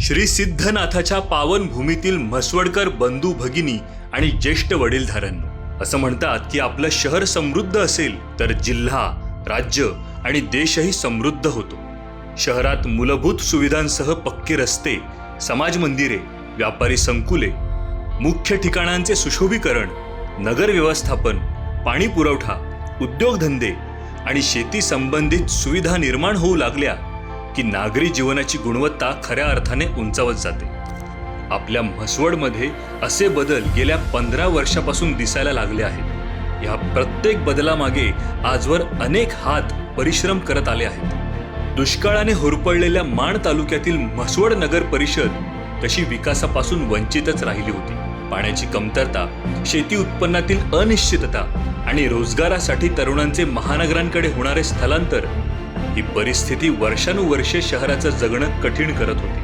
श्री सिद्धनाथाच्या पावन भूमीतील म्हसवडकर बंधू भगिनी आणि ज्येष्ठ वडीलधाऱ्यांनो असं म्हणतात की आपलं शहर समृद्ध असेल तर जिल्हा राज्य आणि देशही समृद्ध होतो. शहरात मूलभूत सुविधांसह पक्के रस्ते समाज मंदिरे व्यापारी संकुले मुख्य ठिकाणांचे सुशोभीकरण नगर व्यवस्थापन पाणी पुरवठा उद्योगधंदे आणि शेती संबंधित सुविधा निर्माण होऊ लागल्या की नागरी जीवनाची गुणवत्ता खऱ्या अर्थाने उंचावत जाते. आपल्या म्हसवडमध्ये असे बदल गेल्या पंधरा वर्षापासून दिसायला लागले आहेत. या प्रत्येक बदलामागे आजवर अनेक हात परिश्रम करत आले आहेत. दुष्काळाने होरपळलेल्या माण तालुक्यातील म्हसवड नगर परिषद तशी विकासापासून वंचितच राहिली होती. पाण्याची कमतरता शेती उत्पन्नातील अनिश्चितता आणि रोजगारासाठी तरुणांचे महानगरांकडे होणारे स्थलांतर ही परिस्थिती वर्षानुवर्षे शहराचं जगणं कठीण करत होती.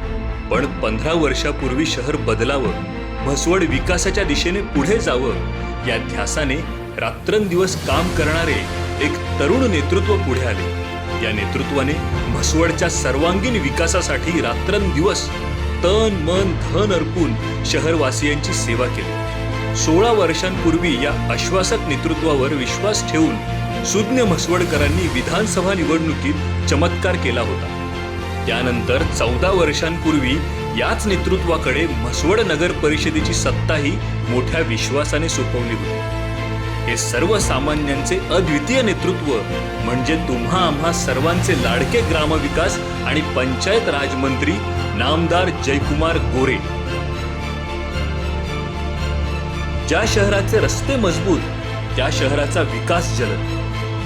पण पंधरा वर्षापूर्वी शहर बदलावं म्हसवड विकासाच्या दिशेने पुढे जावं या ध्यासाने रात्रंदिवस काम करणारे एक तरुण नेतृत्व पुढे आले. या नेतृत्वाने म्हसवडच्या सर्वांगीण विकासासाठी रात्रंदिवस तन मन धन अर्पून शहरवासियांची सेवा केली. सोळा वर्षांपूर्वी या आश्वासक नेतृत्वावर विश्वास ठेवून सुज्ञ म्हसवडकरांनी विधानसभा निवडणुकीत चमत्कार केला होता. त्यानंतर चौदा वर्षांपूर्वी याच नेतृत्वाकडे म्हसवड नगर परिषदेची सत्ताही मोठ्या विश्वासाने सोपवली होती. हे सर्वसामान्यांचे अद्वितीय नेतृत्व म्हणजे तुम्हा आम्हा सर्वांचे लाडके ग्रामविकास आणि पंचायत राजमंत्री नामदार जयकुमार गोरे. ज्या शहराचे रस्ते मजबूत त्या शहराचा विकास जलद.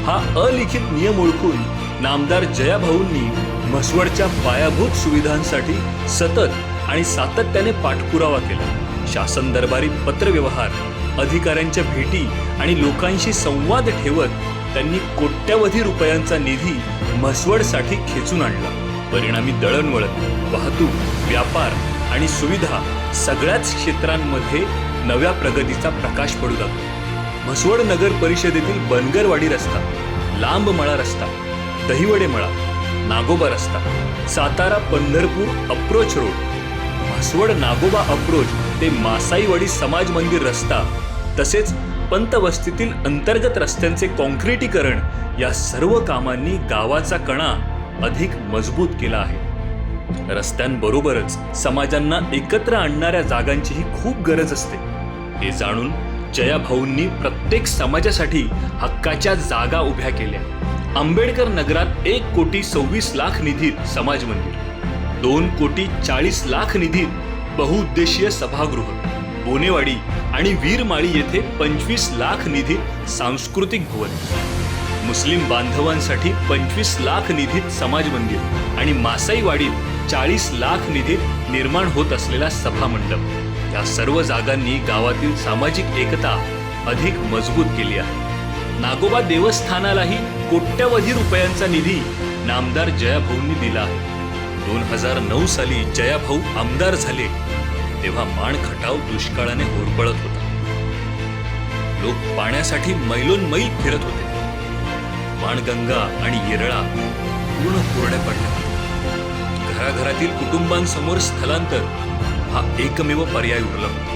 हा अलिखित नियम ओळखून नामदार जयाभाऊंनी म्हसवडच्या पायाभूत सुविधांसाठी सतत आणि सातत्याने पाठपुरावा केला. शासन दरबारी पत्रव्यवहार अधिकाऱ्यांच्या भेटी आणि लोकांशी संवाद ठेवत त्यांनी कोट्यवधी रुपयांचा निधी म्हसवडसाठी खेचून आणला. परिणामी दळणवळण वाहतूक व्यापार आणि सुविधा सगळ्याच क्षेत्रांमध्ये नव्या प्रगतीचा प्रकाश पडू लागतो म्हसवड नगर परिषदेतील बनगरवाडी रस्ता लांब मळा रस्ता दहिवडे मळा नागोबा रस्ता Satara Pandharpur approach road Mhaswad Nagoba approach ते मासाईवाडी समाज मंदिर रस्ता तसेच पंतवस्तीतील अंतर्गत रस्त्यांचे कॉन्क्रिटीकरण या सर्व कामांनी गावाचा कणा अधिक मजबूत केला आहे. रस्त्यांबरोबरच समाजांना एकत्र आणणाऱ्या जागांचीही खूप गरज असते. हे जाणून जयाभाऊंनी प्रत्येक समाजासाठी हक्काच्या जागा उभ्या केल्या. आंबेडकर नगरात एक कोटी सव्वीस लाख निधीत समाज मंदिर दोन कोटी चाळीस लाख निधीत बहुउद्देशीय सभागृह बोनेवाडी आणि वीरमाळी येथे पंचवीस लाख निधीत सांस्कृतिक भवन मुस्लिम बांधवांसाठी पंचवीस लाख निधीत समाज मंदिर आणि मासाईवाडीत चाळीस लाख निधीत निर्माण होत असलेला सभा मंडप या सर्व जागांनी गावातील सामाजिक एकता अधिक मजबूत केली आहे. नागोबा देवस्थानालाही कोट्यवधी रुपयांचा निधी नामदार जयाभाऊंनी दिला आहे. दोन हजार नऊ साली जयाभाऊ आमदार झाले तेव्हा माण खटाव दुष्काळाने होरपळत होता. लोक पाण्यासाठी मैलोन मैल फिरत होते. माणगंगा आणि येरळा पूर्ण कोरड्या पडल्या. घराघरातील कुटुंबांसमोर स्थलांतर हा एकमेव पर्याय उरला होता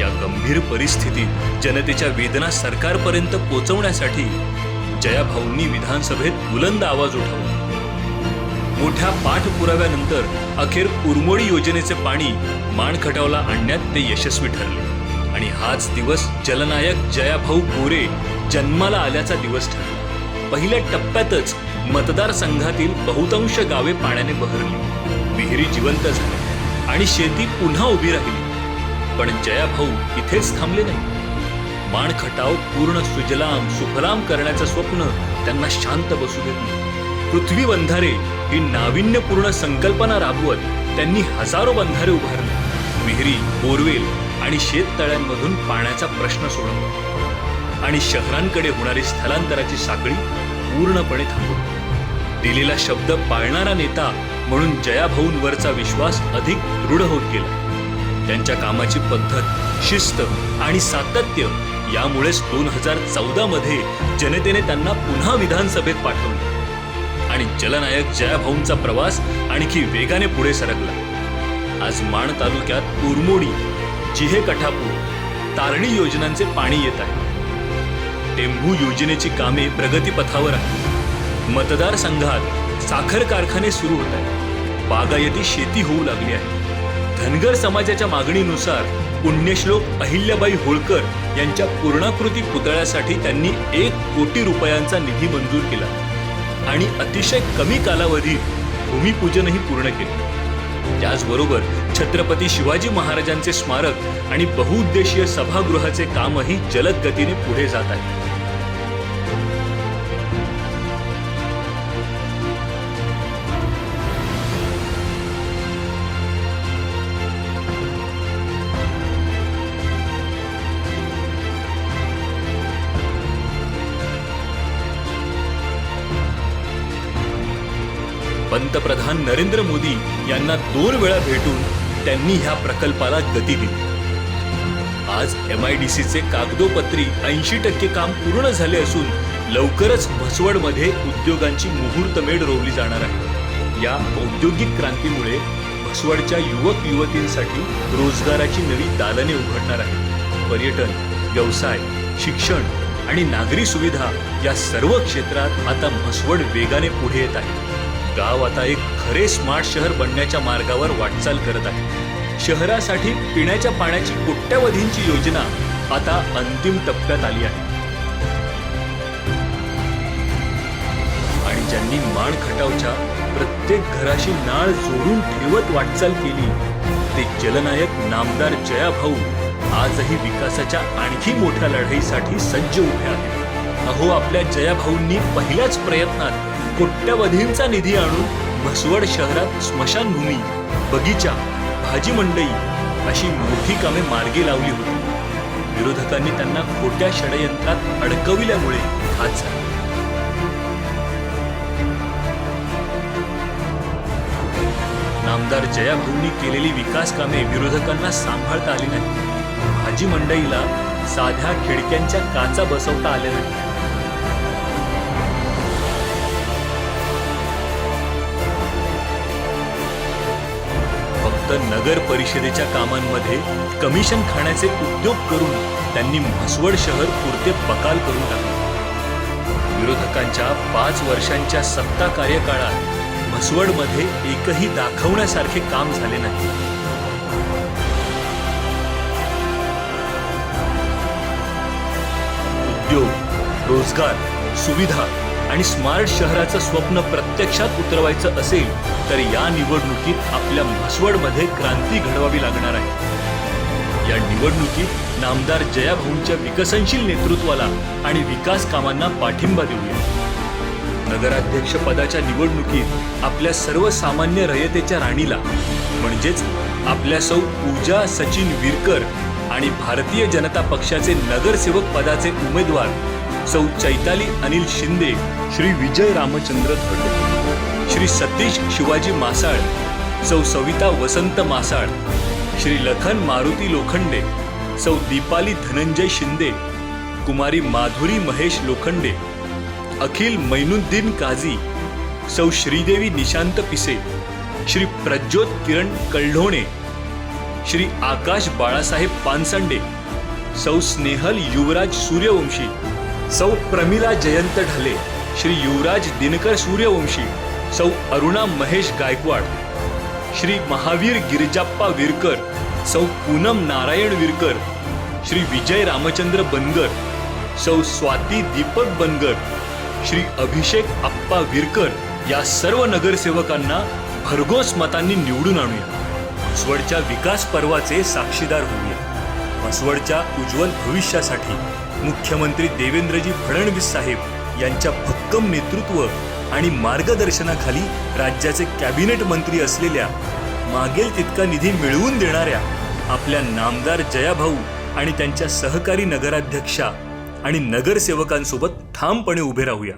या गंभीर परिस्थितीत जनतेच्या वेदना सरकारपर्यंत पोहोचवण्यासाठी जयाभाऊंनी विधानसभेत बुलंद आवाज उठवला. मोठ्या पाठपुराव्यानंतर अखेर उरमोडी योजनेचे पाणी माणखटावला आणण्यात ते यशस्वी ठरले. आणि हाच दिवस जलनायक जयाभाऊ गोरे जन्माला आल्याचा दिवस ठरला. पहिल्या टप्प्यातच मतदारसंघातील बहुतांश गावे पाण्याने बहरली. विहिरी जिवंत झाल्या. आणि शेती पुन्हा उभी राहिली. पण जयाभाऊ इथेच थांबले नाही. माणखटाव पूर्ण सुजलाम सुफलाम करण्याचं स्वप्न त्यांना शांत बसू देत नाही. पृथ्वी बंधारे ही नाविन्यपूर्ण संकल्पना राबवत त्यांनी हजारो बंधारे उभारले. विहिरी बोरवेल आणि शेततळ्यांमधून पाण्याचा प्रश्न सोडवला. आणि शहरांकडे होणारी स्थलांतराची साखळी पूर्णपणे थांबवली. दिलेला शब्द पाळणारा नेता म्हणून जयाभाऊंवरचा विश्वास अधिक दृढ होत गेला. त्यांच्या कामाची पद्धत शिस्त आणि सातत्य यामुळेच दोन हजार चौदा मध्ये जनतेने त्यांना पुन्हा विधानसभेत पाठवले. आणि जलनायक जयाभाऊंचा प्रवास आणखी वेगाने पुढे सरकला. आज माण तालुक्यात उरमोडी जिहे कठापूर तारणी योजनांचे पाणी येत आहे. टेंभू योजनेची कामे प्रगतीपथावर आहेत. मतदारसंघात साखर कारखाने सुरू होत आहेत. बागायती शेती होऊ लागली आहे. धनगर समाजाच्या मागणीनुसार पुण्यश्लोक अहिल्याबाई होळकर यांच्या पूर्णाकृती पुतळ्यासाठी त्यांनी एक कोटी रुपयांचा निधी मंजूर केला. आणि अतिशय कमी कालावधीत भूमिपूजनही पूर्ण केले. त्याचबरोबर छत्रपती शिवाजी महाराजांचे स्मारक आणि बहुउद्देशीय सभागृहाचे कामही जलद गतीने पुढे जात आहे. पंतप्रधान नरेंद्र मोदी यांना दोन वेळा भेटून त्यांनी ह्या प्रकल्पाला गती दिली. आज एम आय डी सीचे कागदोपत्री ऐंशी टक्के काम पूर्ण झाले असून लवकरच भसवडमध्ये उद्योगांची मुहूर्तमेढ रोवली जाणार आहे. या औद्योगिक क्रांतीमुळे भसवडच्या युवक युवतींसाठी रोजगाराची नवी दालने उघडणार आहेत. पर्यटन व्यवसाय शिक्षण आणि नागरी सुविधा या सर्व क्षेत्रात आता म्हसवड वेगाने पुढे येत आहे. गाव आता एक खरे स्मार्ट शहर बनण्याच्या मार्गावर वाटचाल करत आहे. शहरासाठी पिण्याच्या पाण्याची कोट्यवधींची योजना आता अंतिम टप्प्यात आली आहे. आणि ज्यांनी माण खटावच्या प्रत्येक घराशी नाळ जोडून ठेवत वाटचाल केली ते जलनायक नामदार जयाभाऊ आजही विकासाच्या आणखी मोठ्या लढाईसाठी सज्ज उभे आहेत. अहो आपल्या जयाभाऊंनी पहिल्याच प्रयत्नात कोट्यवधींचा निधी आणून म्हसवड शहरात स्मशानभूमी बगीचा भाजी मंडई अशी मोठी कामे मार्गी लावली होती. विरोधकांनी त्यांना खोट्या षडयंत्रात अडकविल्यामुळे हात झाला. नामदार जयाभाऊंनी केलेली विकास कामे विरोधकांना सांभाळता आली नाही भाजी मंडईला साध्या खिडक्यांच्या काचा बसवता आल्या नाही नगर परिषदेच्या कामांमध्ये कमिशन खाण्याचे उद्योग करून त्यांनी म्हसवड शहर पुरते बकाल करून टाकले. विरोधकांच्या पाच वर्षांच्या सत्ता कार्यकाळात म्हसवडमध्ये एकही दाखवण्यासारखे काम झाले नाही. उद्योग रोजगार सुविधा आणि स्मार्ट शहराचं स्वप्न प्रत्यक्षात उतरवायचं असेल तर या निवडणुकीत आपल्या म्हसवडमध्ये क्रांती घडवावी लागणार आहे. या निवडणुकीत नामदार जयाभाऊंच्या विकसनशील नेतृत्वाला आणि विकास कामांना पाठिंबा देऊया. नगराध्यक्ष पदाच्या निवडणुकीत आपल्या सर्वसामान्य रयतेच्या राणीला म्हणजेच आपल्या सौ पूजा सचिन विरकर आणि भारतीय जनता पक्षाचे नगरसेवक पदाचे उमेदवार सौ चैताली अनिल शिंदे श्री विजय रामचंद्र धड श्री सतीश शिवाजी मासाळ सौ सविता वसंत मासाळ श्री लखन मारुती लोखंडे सौ दीपाली धनंजय शिंदे कुमारी माधुरी महेश लोखंडे अखिल मैनुद्दीन काझी सौ श्रीदेवी निशांत पिसे श्री प्रज्योत किरण कल्ढोणे श्री आकाश बाळासाहेब पानसंडे सौ स्नेहल युवराज सूर्यवंशी सौ प्रमिला जयंत ढले श्री युवराज दिनकर सूर्यवंशी सौ अरुणा महेश गायकवाड श्री महावीर गिरिजाप्पा विरकर सौ पूनम नारायण विरकर श्री विजय रामचंद्र बनगर सौ स्वाती दीपक बनगर श्री अभिषेक आप्पा विरकर या सर्व नगरसेवकांना भरघोस मतांनी निवडून आणूया. म्हसवडच्या विकास पर्वाचे साक्षीदार होऊया. म्हसवडच्या उज्ज्वल भविष्यासाठी मुख्यमंत्री देवेंद्रजी फडणवीस साहेब यांच्या भक्कम नेतृत्व आणि मार्गदर्शनाखाली राज्याचे कॅबिनेट मंत्री असलेल्या मागेल तितका निधी मिळवून देणाऱ्या आपल्या नामदार जयाभाऊ आणि त्यांच्या सहकारी नगराध्यक्षा आणि नगरसेवकांसोबत ठामपणे उभे राहूया.